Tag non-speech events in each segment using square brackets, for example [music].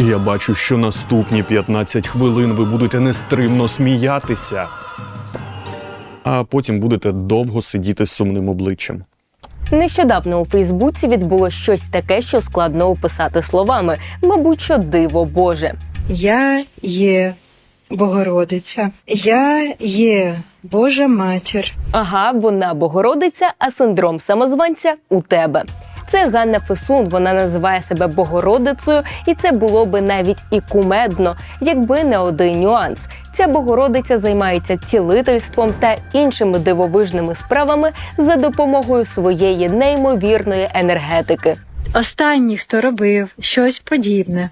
Я бачу, що наступні 15 хвилин ви будете нестримно сміятися, а потім будете довго сидіти з сумним обличчям. Нещодавно у Фейсбуці відбулось щось таке, що складно описати словами. Мабуть, що диво Боже. Я є Богородиця, я є Божа матір. Ага, вона Богородиця, а синдром самозванця у тебе. Це Ганна Фесун. Вона називає себе Богородицею, і це було би навіть і кумедно, якби не один нюанс. Ця Богородиця займається цілительством та іншими дивовижними справами за допомогою своєї неймовірної енергетики. Останній, хто робив щось подібне,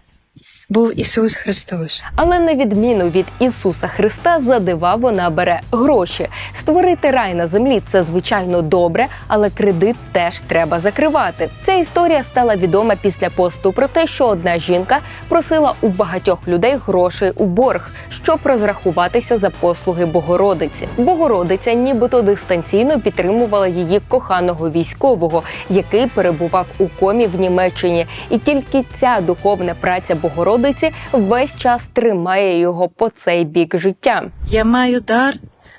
був Ісус Христос. Але на відміну від Ісуса Христа, за дива вона бере гроші. Створити рай на землі це звичайно добре, але кредит теж треба закривати. Ця історія стала відома після посту про те, що одна жінка просила у багатьох людей грошей у борг, щоб розрахуватися за послуги Богородиці. Богородиця, нібито дистанційно підтримувала її коханого військового, який перебував у комі в Німеччині, і тільки ця духовна праця Богородиці весь час тримає його по цей бік життя. Я маю дар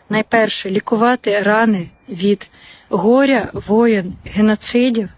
найперше лікувати рани від горя, воєн, геноцидів,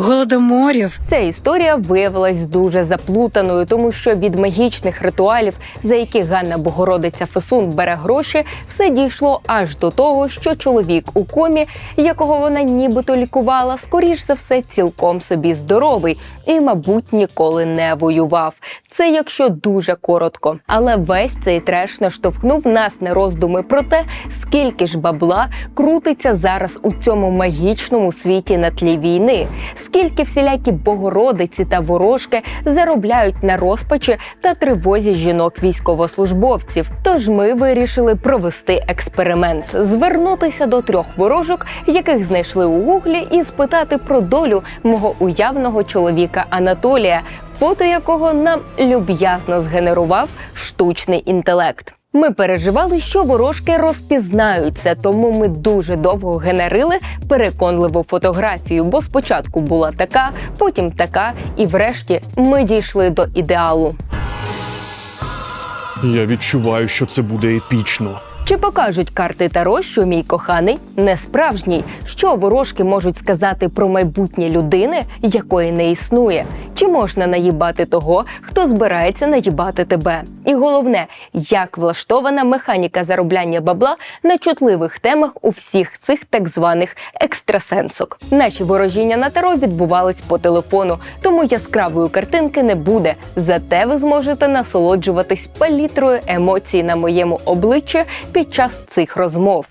голодоморів. Ця історія виявилась дуже заплутаною, тому що від магічних ритуалів, за які Ганна Богородиця Фесун бере гроші, все дійшло аж до того, що чоловік у комі, якого вона нібито лікувала, скоріш за все, цілком собі здоровий і, мабуть, ніколи не воював. Це якщо дуже коротко. Але весь цей треш наштовхнув нас на роздуми про те, скільки ж бабла крутиться зараз у цьому магічному світі на тлі війни, скільки всілякі богородиці та ворожки заробляють на розпачі та тривозі жінок військовослужбовців. Тож ми вирішили провести експеримент, звернутися до трьох ворожок, яких знайшли у гуглі, і спитати про долю мого уявного чоловіка Анатолія, фото якого нам люб'язно згенерував штучний інтелект. Ми переживали, що ворожки розпізнаються, тому ми дуже довго генерили переконливу фотографію, бо спочатку була така, потім така, і врешті ми дійшли до ідеалу. Я відчуваю, що це буде епічно. Чи покажуть карти Таро, що мій коханий не справжній? Що ворожки можуть сказати про майбутнє людини, якої не існує? Чи можна наїбати того, хто збирається наїбати тебе? І головне, як влаштована механіка заробляння бабла на чутливих темах у всіх цих так званих екстрасенсок? Наші ворожіння на таро відбувались по телефону, тому яскравої картинки не буде. Зате ви зможете насолоджуватись палітрою емоцій на моєму обличчі під час цих розмов.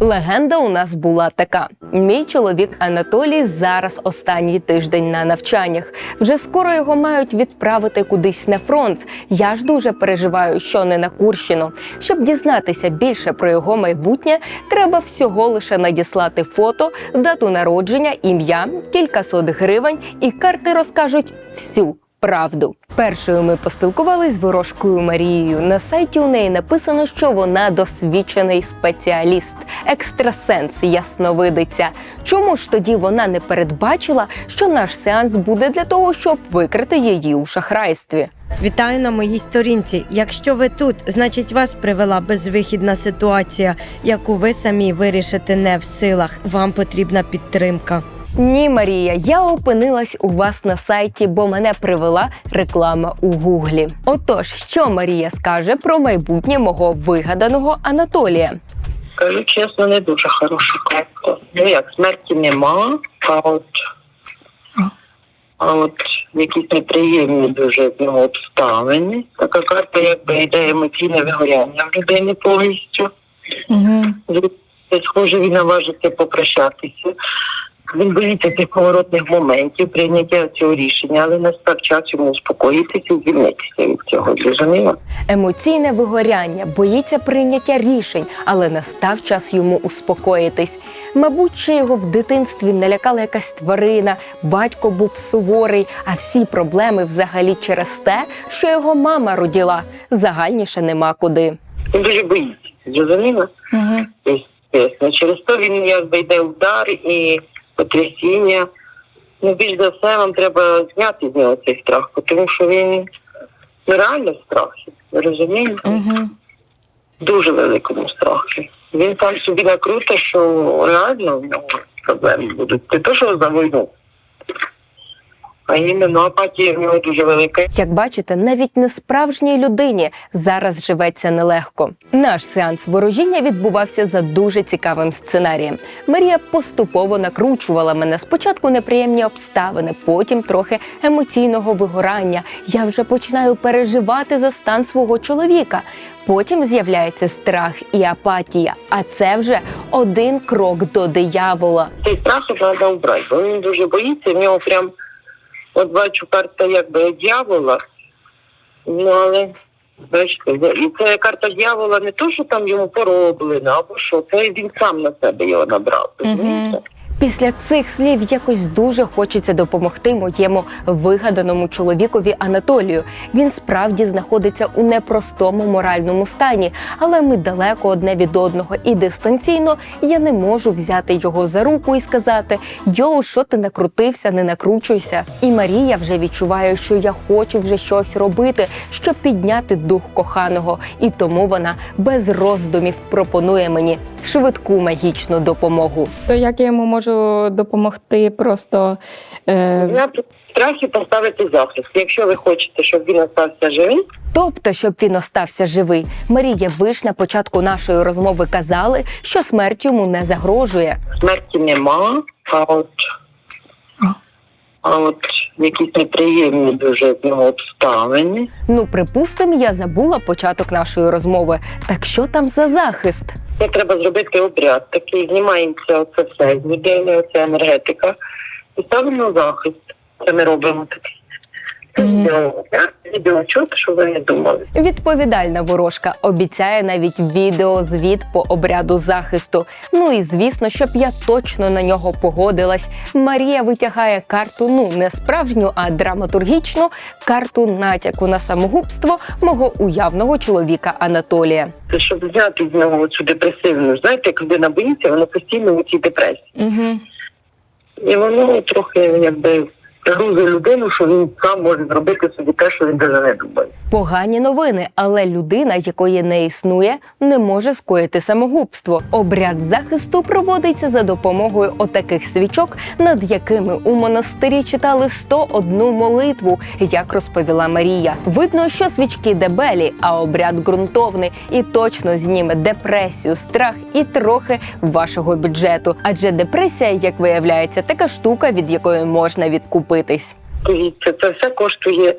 Легенда у нас була така: мій чоловік Анатолій зараз останній тиждень на навчаннях. Вже скоро його мають відправити кудись на фронт. Я ж дуже переживаю, що не на Курщину. Щоб дізнатися більше про його майбутнє, треба всього лише надіслати фото, дату народження, ім'я, кількасот гривень, і карти розкажуть всю. Правду першою ми поспілкувались з ворожкою Марією. На сайті у неї написано, що вона досвідчений спеціаліст, екстрасенс, ясновидиця. Чому ж тоді вона не передбачила, що наш сеанс буде для того, щоб викрити її у шахрайстві? Вітаю на моїй сторінці. Якщо ви тут, значить вас привела безвихідна ситуація, яку ви самі вирішити не в силах. Вам потрібна підтримка. Ні, Марія, я опинилась у вас на сайті, бо мене привела реклама у Гуглі. Отож, що Марія скаже про майбутнє мого вигаданого Анатолія? Кажу чесно, не дуже хороша карта. Ну як, смерті нема, а от, а от якісь неприємні дуже ну, от, обставини. Така карта, якби йде емоційне вигоряння в людини повністю. Угу. Схоже, він наважиться попрощатися. Він боїться тих поворотних моментів прийняття цього рішення, але настав час йому успокоїтися і звільнитися від цього. Зрозуміло? Емоційне вигоряння, боїться прийняття рішень, але настав час йому успокоїтись. Мабуть, ще його в дитинстві налякала якась тварина, батько був суворий, а всі проблеми взагалі через те, що його мама родила. загальніше нема куди. Він дуже боїться. Зрозуміла? Угу. Через то він якби йде удар і потрясіння. Ну, більш за все, вам треба зняти з нього цей страх, тому що він ну, реально в страхі. Ви розумієте? Угу. Дуже великому страхі. Він там собі накруте, що реально в нього проблеми будуть. Не то, що за війну. А іменно апатія дуже велика. Як бачите, навіть несправжній людині зараз живеться нелегко. Наш сеанс ворожіння відбувався за дуже цікавим сценарієм. Марія поступово накручувала мене спочатку неприємні обставини, потім трохи емоційного вигорання. Я вже починаю переживати за стан свого чоловіка. Потім з'являється страх і апатія. А це вже один крок до диявола. Цей страх треба убрати, бо він дуже боїться, в нього прям, от бачу, карта якби дьявола, ну але бачите, і це карта дьявола не то, що там йому пороблено, або що, то він сам на себе його набрав. розумієте? Після цих слів якось дуже хочеться допомогти моєму вигаданому чоловікові Анатолію. Він справді знаходиться у непростому моральному стані, але ми далеко одне від одного, і дистанційно я не можу взяти його за руку і сказати: Йоу, що ти накрутився, не накручуйся. І Марія вже відчуває, що я хочу вже щось робити, щоб підняти дух коханого, і тому вона без роздумів пропонує мені швидку магічну допомогу. То як я йому можу допомогти просто. Е... Я страхі поставити захист. Якщо ви хочете, щоб він остався живим, Тобто, щоб він остався живий, Марія, ви ж на початку нашої розмови казали, що смерть йому не загрожує. смерті нема, а от, а от якісь неприємні дуже ну, обставини. Ну, припустимо, я забула початок нашої розмови. Так що там за захист? Це треба зробити обряд такий, знімається оце все, людини, оця енергетика. І ставимо захист. Це ми робимо такий. Відеочут, щоб ви не думали. Відповідальна ворожка обіцяє навіть відеозвіт по обряду захисту. Ну і звісно, щоб я точно на нього погодилась. Марія витягає карту, ну не справжню, а драматургічну карту натяку на самогубство мого уявного чоловіка Анатолія. Це щоб зняти з нього цю депресивну. Знаєте, як людина боїться, вона постійно у цій депресії. Угу. І воно трохи якби загрузує людину, що він сам може зробити собі те, що він не думає. Погані новини, але людина, якої не існує, не може скоїти самогубство. Обряд захисту проводиться за допомогою отаких свічок, над якими у монастирі читали 101 молитву, як розповіла Марія. Видно, що свічки дебелі, а обряд ґрунтовний і точно зніме депресію, страх і трохи вашого бюджету. Адже депресія, як виявляється, така штука, від якої можна відкупитись. І це, це все коштує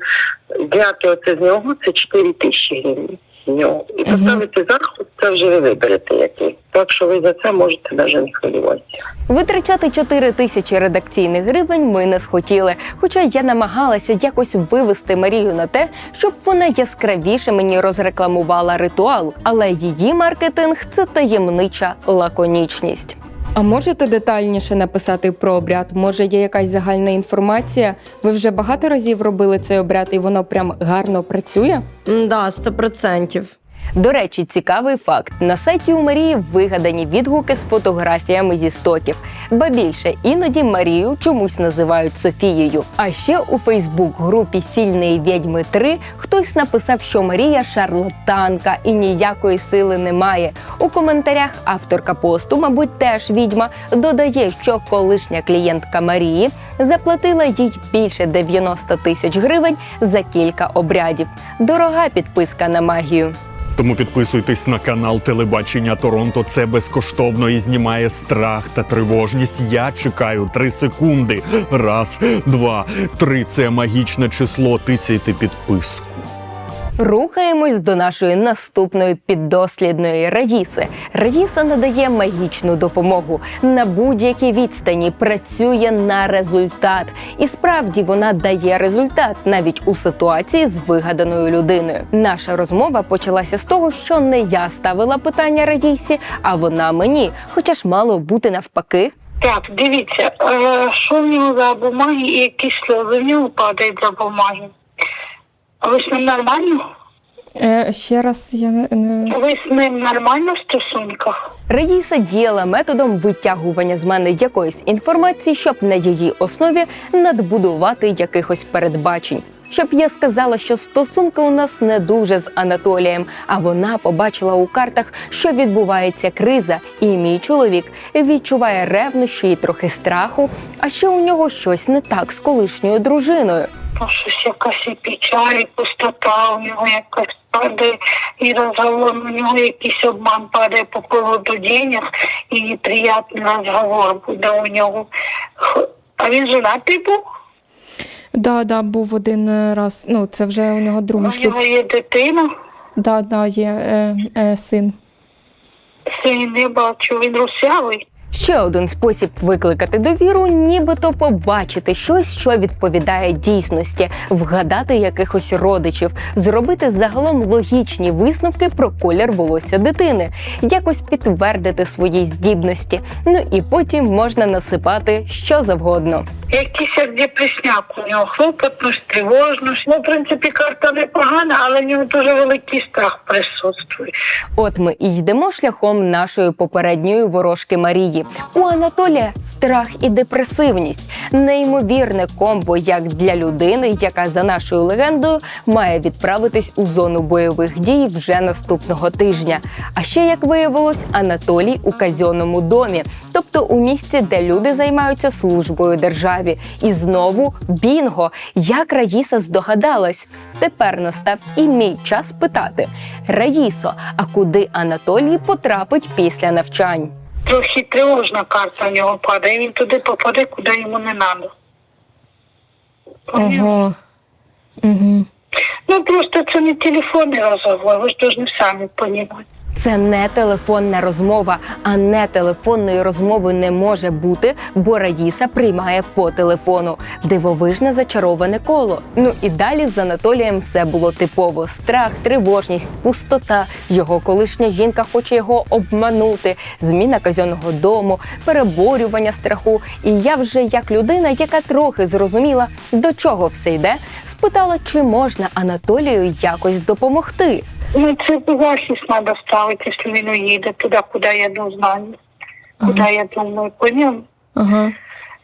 зняти оце з нього, це 4 тисячі гривень з нього. І поставити захист, це вже ви виберете який. Так що ви за це можете навіть не хвилюватися. Витрачати 4 тисячі редакційних гривень ми не схотіли. Хоча я намагалася якось вивести Марію на те, щоб вона яскравіше мені розрекламувала ритуал. Але її маркетинг це таємнича лаконічність. А можете детальніше написати про обряд? Може, є якась загальна інформація? Ви вже багато разів робили цей обряд, і воно прям гарно працює? Да, сто процентів. До речі, цікавий факт: на сайті у Марії вигадані відгуки з фотографіями зі стоків. Ба більше іноді Марію чомусь називають Софією. А ще у Фейсбук-групі Сільної відьми 3 хтось написав, що Марія шарлатанка і ніякої сили немає. У коментарях авторка посту, мабуть, теж відьма, додає, що колишня клієнтка Марії заплатила їй більше 90 тисяч гривень за кілька обрядів. Дорога підписка на магію. Тому підписуйтесь на канал Телебачення Торонто. Це безкоштовно і знімає страх та тривожність. Я чекаю три секунди. Раз, два, три. Це магічне число. Тицяйте підписку. Рухаємось до нашої наступної піддослідної Раїси. Раїса надає магічну допомогу на будь-якій відстані, працює на результат. І справді вона дає результат навіть у ситуації з вигаданою людиною. Наша розмова почалася з того, що не я ставила питання Раїсі, а вона мені. Хоча ж мало бути навпаки. Так, дивіться, е, що в нього за бумаги і які сльози в нього падають за бумаги. А ви ж нормально? Е, ще раз я не. не... Ви з ним нормально в стосунках? Раїса діяла методом витягування з мене якоїсь інформації, щоб на її основі надбудувати якихось передбачень. Щоб я сказала, що стосунки у нас не дуже з Анатолієм, а вона побачила у картах, що відбувається криза, і мій чоловік відчуває ревнощі і трохи страху. А ще у нього щось не так з колишньою дружиною. Щось якась печаль, пустота у нього якась падає, і розговор, у нього якийсь обман падає по поводу денег, і неприятний розговор буде у нього. А він женатий був? Да, да, був один е, раз. Ну, це вже у нього У другий шлюб. нього є дитина, Да, да, є е, е, син. син не бачу, він русявий. Ще один спосіб викликати довіру, нібито побачити щось, що відповідає дійсності, вгадати якихось родичів, зробити загалом логічні висновки про колір волосся дитини, якось підтвердити свої здібності. Ну і потім можна насипати що завгодно. Якийсь як депресняк у нього, хлопотність, тривожність. Ну, в принципі, карта непогана, але в нього дуже великий страх присутствує. От ми і йдемо шляхом нашої попередньої ворожки Марії. У Анатолія страх і депресивність неймовірне комбо, як для людини, яка за нашою легендою має відправитись у зону бойових дій вже наступного тижня. А ще як виявилось, Анатолій у казьонному домі, тобто у місці, де люди займаються службою державі. І знову бінго, як Раїса здогадалась. Тепер настав і мій час питати: Раїсо, а куди Анатолій потрапить після навчань? Трохи тривожна карта в нього падає, він туди попаде, куди йому не треба. Ого. Угу. Ну просто це не телефонний розговор, ви ж дуже самі розуміти. Це не телефонна розмова, а не телефонної розмови не може бути, бо Раїса приймає по телефону. Дивовижне зачароване коло. Ну і далі з Анатолієм все було типово: страх, тривожність, пустота. Його колишня жінка хоче його обманути, зміна казенного дому, переборювання страху. І я вже як людина, яка трохи зрозуміла, до чого все йде, спитала, чи можна Анатолію якось допомогти. Ну захист треба ставити, якщо він уїде туди, куди я не знаю. Куди я думаю, по ньому. Ага.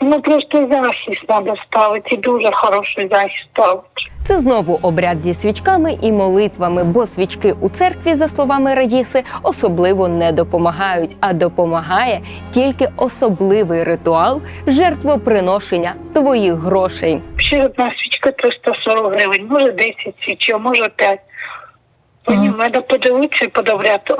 Ну просто захист треба ставити, і дуже хороший захист ставити. Це знову обряд зі свічками і молитвами, бо свічки у церкві, за словами Раїси, особливо не допомагають, а допомагає тільки особливий ритуал жертвоприношення твоїх грошей. Ще одна свічка 340 гривень, може 10 свічок, може 5. Мені треба подивитися, подобряти,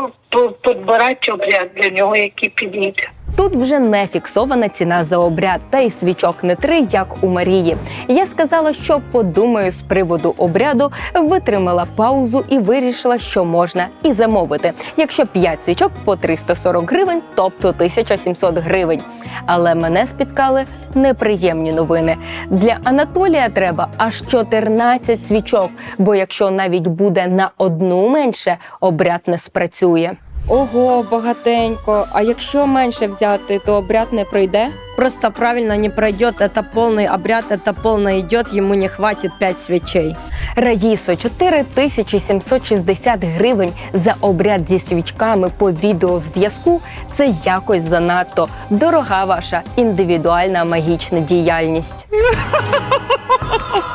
підбирати обряд для нього, який підійде. Тут вже не фіксована ціна за обряд, та й свічок не три, як у Марії. Я сказала, що подумаю з приводу обряду, витримала паузу і вирішила, що можна і замовити. Якщо 5 свічок по 340 гривень, тобто 1700 гривень. Але мене спіткали неприємні новини. Для Анатолія треба аж 14 свічок, бо якщо навіть буде на одну менше, обряд не спрацює. Ого, багатенько. А якщо менше взяти, то обряд не пройде? Просто правильно не пройдет, это полный обряд, это полно идет, ему не хватит 5 свечей. Раїсо, 4760 гривень за обряд зі свічками по відеозв'язку – це якось занадто дорога ваша індивідуальна магічна діяльність. [laughs]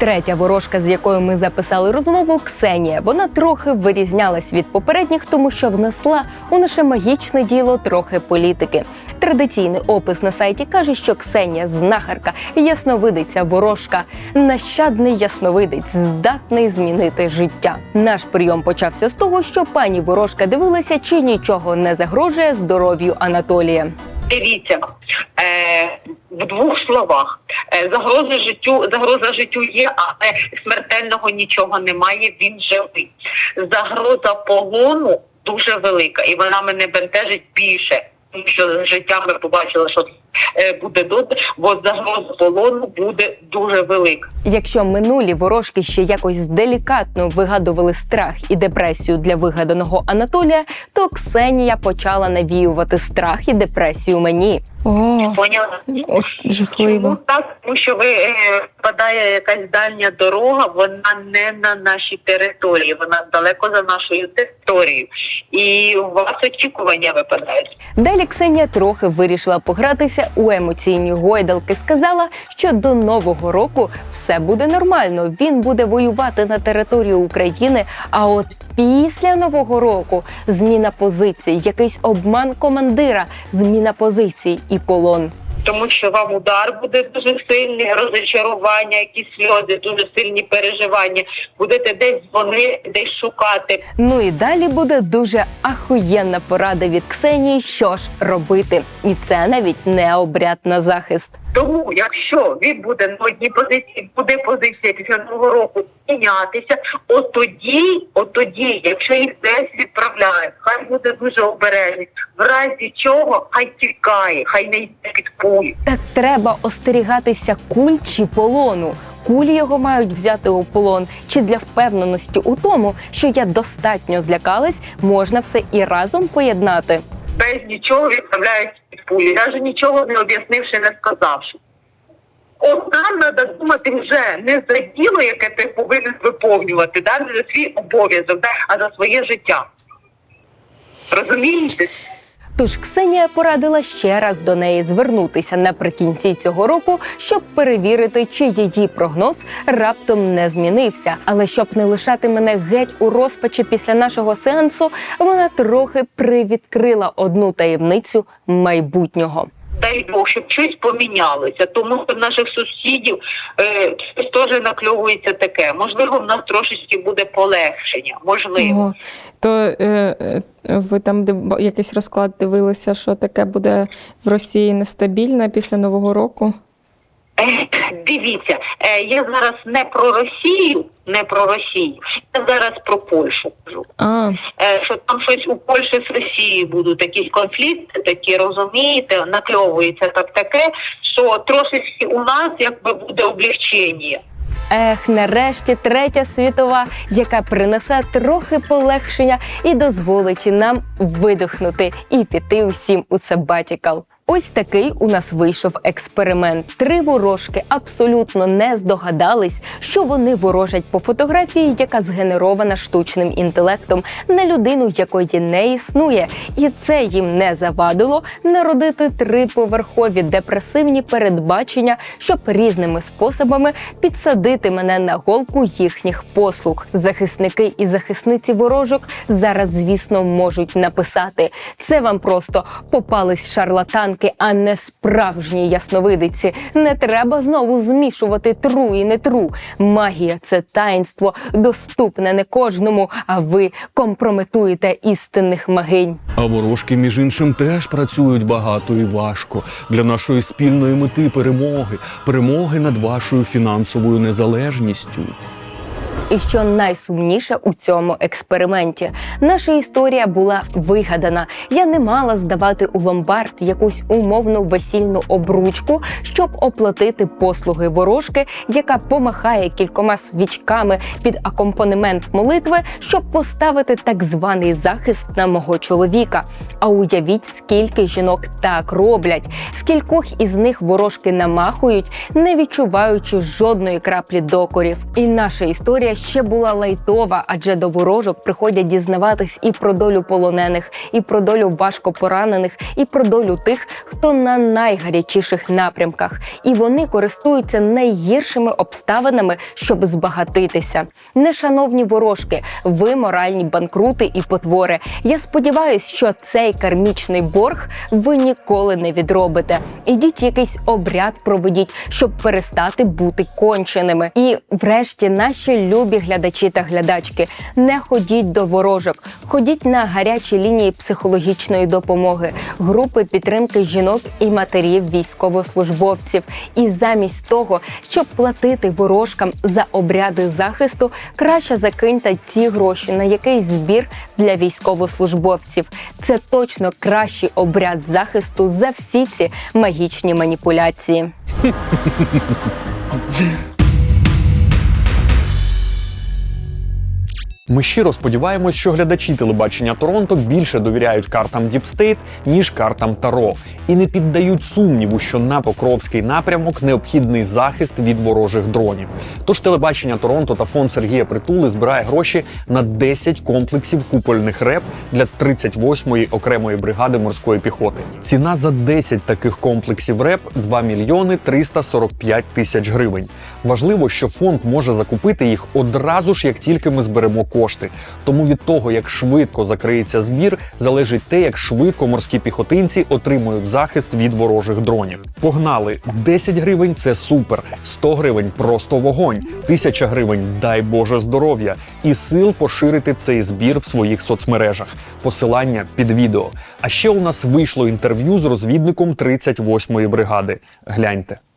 третя ворожка, з якою ми записали розмову, Ксенія. Вона трохи вирізнялась від попередніх, тому що внесла у наше магічне діло трохи політики. Традиційний опис на сайті каже, що Ксенія знахарка, ясновидиця, ворожка, нащадний ясновидець, здатний змінити життя. Наш прийом почався з того, що пані ворожка дивилася, чи нічого не загрожує здоров'ю Анатолія. Дивіться, е, в двох словах. Е, загроза життю, загроза життю є, але смертельного нічого немає, він живий. Загроза погону дуже велика, і вона мене бентежить більше. Тому що життя ми побачили, що буде добре, бо загроза полону буде дуже велика. Якщо минулі ворожки ще якось делікатно вигадували страх і депресію для вигаданого Анатолія, то Ксенія почала навіювати страх і депресію мені. О, Поняла? ох, жахливо. Чому так? Тому що ви е, впадає якась дальня дорога, вона не на нашій території, вона далеко за нашою територією. І у вас очікування випадають. Далі Ксенія трохи вирішила погратися у емоційні гойдалки. Сказала, що до нового року все буде нормально. Він буде воювати на території України. А от після нового року зміна позицій, якийсь обман командира, зміна позицій і полон. Тому що вам удар буде дуже сильний, розчарування, якісь сльози, дуже сильні переживання. Будете десь вони десь шукати. Ну і далі буде дуже ахуєнна порада від Ксенії, що ж робити. І це навіть не обряд на захист. Тому, якщо він буде на одній позиції, буде позиція після нового року мінятися, от тоді, от тоді, якщо їх десь відправляють, хай буде дуже обережний. В разі чого хай тікає, хай не йде. Так треба остерігатися куль чи полону. Кулі його мають взяти у полон, чи для впевненості у тому, що я достатньо злякалась, можна все і разом поєднати. Без нічого відправляють під пулі, навіть нічого не об'яснивши, не сказавши. От нам треба думати вже не за діло, яке ти повинен виповнювати, да? не за свій обов'язок, да? а за своє життя. Розумієте? Тож Ксенія порадила ще раз до неї звернутися наприкінці цього року, щоб перевірити, чи її прогноз раптом не змінився. Але щоб не лишати мене геть у розпачі після нашого сеансу, вона трохи привідкрила одну таємницю майбутнього. Дай Бог, щоб щось помінялося, тому що наших сусідів е, теж накльовується таке. Можливо, в нас трошечки буде полегшення. Можливо. Ого. То е, е, ви там де якийсь розклад дивилися, що таке буде в Росії нестабільне після Нового року? Дивіться, е, я зараз не про Росію, не про Росію, я зараз про Польщу кажу. А, Е, що там щось у Польщі з Росією будуть такі конфлікти, такі розумієте, накльовується так таке, що трошечки у нас якби буде облегчення. Ех, нарешті третя світова, яка принесе трохи полегшення і дозволить нам видихнути і піти усім у сабатікал. Ось такий у нас вийшов експеримент. Три ворожки абсолютно не здогадались, що вони ворожать по фотографії, яка згенерована штучним інтелектом на людину, якої не існує, і це їм не завадило народити триповерхові депресивні передбачення, щоб різними способами підсадити мене на голку їхніх послуг. Захисники і захисниці ворожок зараз, звісно, можуть написати: це вам просто попались шарлатанки, а не справжні ясновидиці. Не треба знову змішувати тру і не тру. Магія це таїнство, доступне не кожному. А ви компрометуєте істинних магинь. А ворожки, між іншим, теж працюють багато і важко для нашої спільної мети перемоги, перемоги над вашою фінансовою незалежністю. І що найсумніше у цьому експерименті, наша історія була вигадана. Я не мала здавати у ломбард якусь умовну весільну обручку, щоб оплатити послуги ворожки, яка помахає кількома свічками під акомпанемент молитви, щоб поставити так званий захист на мого чоловіка. А уявіть, скільки жінок так роблять, скількох із них ворожки намахують, не відчуваючи жодної краплі докорів. І наша історія ще була лайтова, адже до ворожок приходять дізнаватись і про долю полонених, і про долю важко поранених, і про долю тих, хто на найгарячіших напрямках. І вони користуються найгіршими обставинами, щоб збагатитися. Нешановні ворожки, ви моральні банкрути і потвори. Я сподіваюся, що цей кармічний борг ви ніколи не відробите. Ідіть якийсь обряд проведіть, щоб перестати бути конченими. І, врешті, наші любі глядачі та глядачки, не ходіть до ворожок, ходіть на гарячі лінії психологічної допомоги, групи підтримки жінок і матерів військовослужбовців. І замість того, щоб платити ворожкам за обряди захисту, краще закиньте ці гроші на якийсь збір для військовослужбовців. Це точно кращий обряд захисту за всі ці магічні маніпуляції. [laughs] Ми щиро сподіваємось, що глядачі телебачення Торонто більше довіряють картам State, ніж картам Таро, і не піддають сумніву, що на Покровський напрямок необхідний захист від ворожих дронів. Тож телебачення Торонто та фонд Сергія Притули збирає гроші на 10 комплексів купольних реп для 38-ї окремої бригади морської піхоти. Ціна за 10 таких комплексів реп 2 мільйони 345 тисяч гривень. Важливо, що фонд може закупити їх одразу ж, як тільки ми зберемо кошти. Тому від того, як швидко закриється збір, залежить те, як швидко морські піхотинці отримують захист від ворожих дронів. Погнали! 10 гривень це супер, 100 гривень просто вогонь, 1000 гривень дай Боже здоров'я, і сил поширити цей збір в своїх соцмережах. Посилання під відео. А ще у нас вийшло інтерв'ю з розвідником 38-ї бригади. Гляньте.